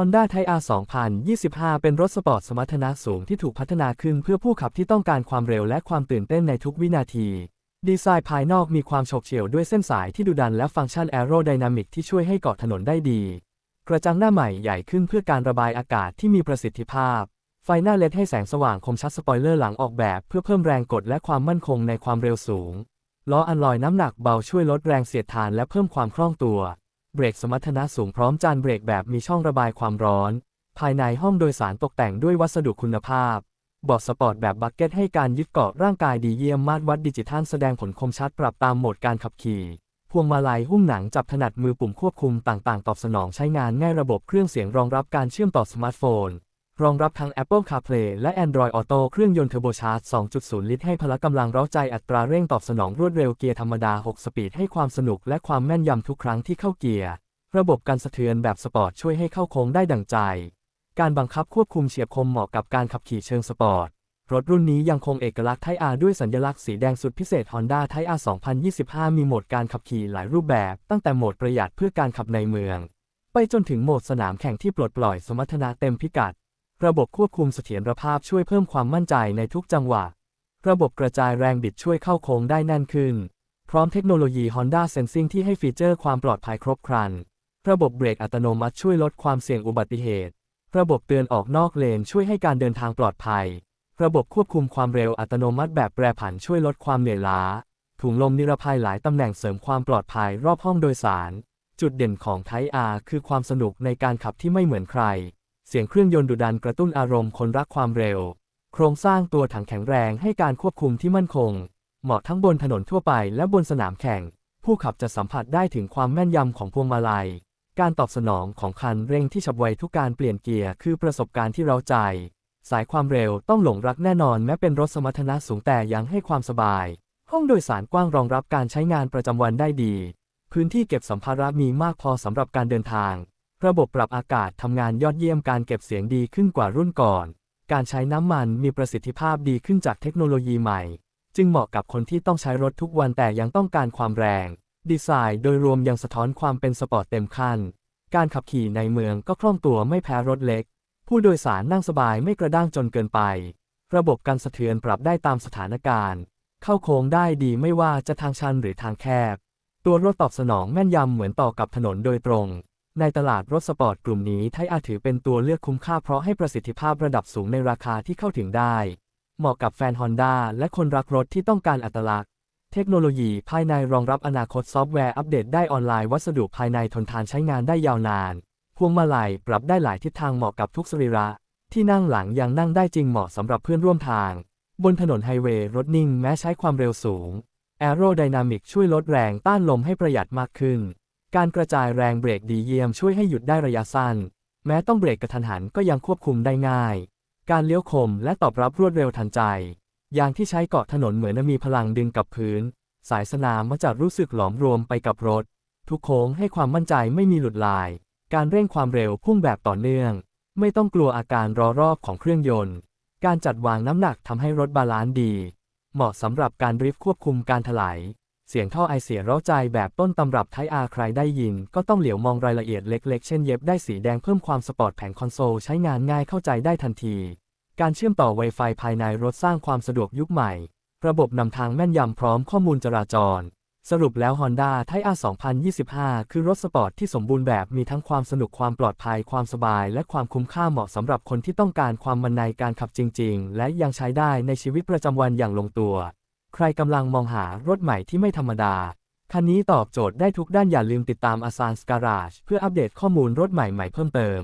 Honda Type R 2025 เป็นรถสปอร์ตสมรรถนะสูงที่ถูกพัฒนาขึ้นเพื่อผู้ขับที่ต้องการความเร็วและความตื่นเต้นในทุกวินาที ดีไซน์ภายนอกมีความโฉบเฉี่ยวด้วยเส้นสายที่ดุดันและฟังก์ชันแอโรไดนามิกที่ช่วยให้เกาะถนนได้ดี กระจังหน้าใหม่ใหญ่ขึ้นเพื่อการระบายอากาศที่มีประสิทธิภาพ ไฟหน้าเลดให้แสงสว่างคมชัดสปอยเลอร์หลังออกแบบ เพื่อเพิ่มแรงกดและความมั่นคงในความเร็วสูงล้ออันลอยน้ำหนักเบาช่วยลดแรงเสียดทานและเพิ่มความคล่องตัว เบรกสมรรถนะสูงพร้อมจานเบรกแบบมีช่องระบายความร้อน ภายในห้องโดยสารตกแต่งด้วยวัสดุคุณภาพเบาะสปอร์ตแบบบักเก็ตให้การยึดเกาะร่างกายดีเยี่ยมมาตรวัดดิจิทัลแสดงผลคมชัดปรับตามโหมดการขับขี่ พวงมาลัยหุ้มหนังจับถนัดมือปุ่มควบคุมต่างๆ ตอบสนองใช้งานง่ายระบบเครื่องเสียงรองรับการเชื่อมต่อสมาร์ทโฟน รองรับทั้ง Apple CarPlay และ Android Auto เครื่องยนต์เทอร์โบชาร์จ 2.0 ลิตรให้พละกำลังเร้าใจอัตราเร่งตอบสนองรวดเร็วเกียร์ธรรมดา 6 สปีดให้ความสนุกและความแม่นยำทุกครั้งที่เข้าเกียร์ ระบบการสะเทือนแบบสปอร์ตช่วยให้เข้าโค้งได้ดั่งใจ การบังคับควบคุมเฉียบคมเหมาะกับการขับขี่เชิงสปอร์ต รถรุ่นนี้ยังคงเอกลักษณ์ไทอาด้วยสัญลักษณ์สีแดงสุดพิเศษ Honda t y r 2025 มีโหมดการขับขี่หลายรูปแบบ ตั้งแต่โหมดประหยัดเพื่อการขับในเมือง ไปจนถึงโหมดสนามแข่งที่ปลดปล่อยสมรรถนะเต็มพิกัด ระบบควบคุมเสถียรภาพช่วยเพิ่มความมั่นใจในทุกจังหวะ ระบบกระจายแรงบิดช่วยเข้าโค้งได้แน่นขึ้น พร้อมเทคโนโลยี Honda Sensing ที่ให้ฟีเจอร์ความปลอดภัยครบครัน ระบบเบรกอัตโนมัติช่วยลดความเสี่ยงอุบัติเหตุ ระบบเตือนออกนอกเลนช่วยให้การเดินทางปลอดภัย ระบบควบคุมความเร็วอัตโนมัติแบบแปรผันช่วยลดความเหนื่อยล้า ถุงลมนิรภัยหลายตำแหน่งเสริมความปลอดภัยรอบห้องโดยสาร จุดเด่นของไทอาคือความสนุกในการขับที่ไม่เหมือนใคร เสียงเครื่องยนต์ดุดันกระตุ้นอารมณ์คนรักความเร็ว โครงสร้างตัวถังแข็งแรงให้การควบคุมที่มั่นคง เหมาะทั้งบนถนนทั่วไปและบนสนามแข่ง ผู้ขับจะสัมผัสได้ถึงความแม่นยำของพวงมาลัย การตอบสนองของคันเร่งที่ฉับไวทุกการเปลี่ยนเกียร์คือประสบการณ์ที่เราใจ สายความเร็วต้องหลงรักแน่นอนแม้เป็นรถสมรรถนะสูงแต่ยังให้ความสบาย ห้องโดยสารกว้างรองรับการใช้งานประจำวันได้ดี พื้นที่เก็บสัมภาระมีมากพอสำหรับการเดินทาง ระบบปรับอากาศทำงานยอดเยี่ยมการเก็บเสียงดีขึ้นกว่ารุ่นก่อน การใช้น้ำมันมีประสิทธิภาพดีขึ้นจากเทคโนโลยีใหม่ จึงเหมาะกับคนที่ต้องใช้รถทุกวันแต่ยังต้องการความแรง ดีไซน์โดยรวมยังสะท้อนความเป็นสปอร์ตเต็มขั้น การขับขี่ในเมืองก็คล่องตัวไม่แพ้รถเล็ก ผู้โดยสารนั่งสบายไม่กระด้างจนเกินไป ระบบการสะเทือนปรับได้ตามสถานการณ์ เข้าโค้งได้ดีไม่ว่าจะทางชันหรือทางแคบ ตัวรถตอบสนองแม่นยำเหมือนต่อกับถนนโดยตรง ในตลาดรถสปอร์ตกลุ่มนี้ไทอาถือเป็นตัวเลือกคุ้มค่าเพราะให้ประสิทธิภาพระดับสูงในราคาที่เข้าถึงได้ เหมาะกับแฟนฮอนด้าและคนรักรถที่ต้องการอัตลักษณ์ เทคโนโลยีภายในรองรับอนาคตซอฟต์แวร์อัปเดตได้ออนไลน์วัสดุภายในทนทานใช้งานได้ยาวนาน พวงมาลัยปรับได้หลายทิศทางเหมาะกับทุกสรีระ ที่นั่งหลังยังนั่งได้จริงเหมาะสำหรับเพื่อนร่วมทาง บนถนนไฮเวย์รถนิ่งแม้ใช้ความเร็วสูงแอโรไดนามิกช่วยลดแรงต้านลมให้ประหยัดมากขึ้น การกระจายแรงเบรกดีเยี่ยมช่วยให้หยุดได้ระยะสั้น แม้ต้องเบรกกระทันหันก็ยังควบคุมได้ง่าย การเลี้ยวคมและตอบรับรวดเร็วทันใจ ยางที่ใช้เกาะถนนเหมือนมีพลังดึงกับพื้น สายสนามมักจะรู้สึกหลอมรวมไปกับรถ ทุกโค้งให้ความมั่นใจไม่มีหลุดลาย การเร่งความเร็วพุ่งแบบต่อเนื่อง ไม่ต้องกลัวอาการรอรอบของเครื่องยนต์ การจัดวางน้ำหนักทำให้รถบาลานซ์ดี เหมาะสำหรับการดริฟต์ควบคุมการถลาย เสียงท่อไอเสียเร้าใจแบบต้นตำรับไทยอาใครได้ยิน ก็ต้องเหลียวมองรายละเอียดเล็ก ๆ เช่นเย็บได้สีแดงเพิ่มความสปอร์ตแผงคอนโซลใช้งานง่ายเข้าใจได้ทันที การเชื่อมต่อ Wi-Fi ภายในรถสร้างความสะดวกยุคใหม่ ระบบนำทางแม่นยำพร้อมข้อมูลจราจร สรุปแล้ว Honda t y r 2025 คือรถสปอร์ตที่สมบูรณ์แบบมีทั้งความสนุกความปลอดภัยความสบาย และความคุ้มค่าเหมาะสำหรับคนที่ต้องการความมันในการขับจริง ๆ และยังใช้ได้ในชีวิตประจำวันอย่างลงตัว ใครกำลังมองหารถใหม่ที่ไม่ธรรมดา คันนี้ตอบโจทย์ได้ทุกด้านอย่าลืมติดตามอาซานสการาชเพื่ออัปเดตข้อมูลรถใหม่ๆเพิ่มเติม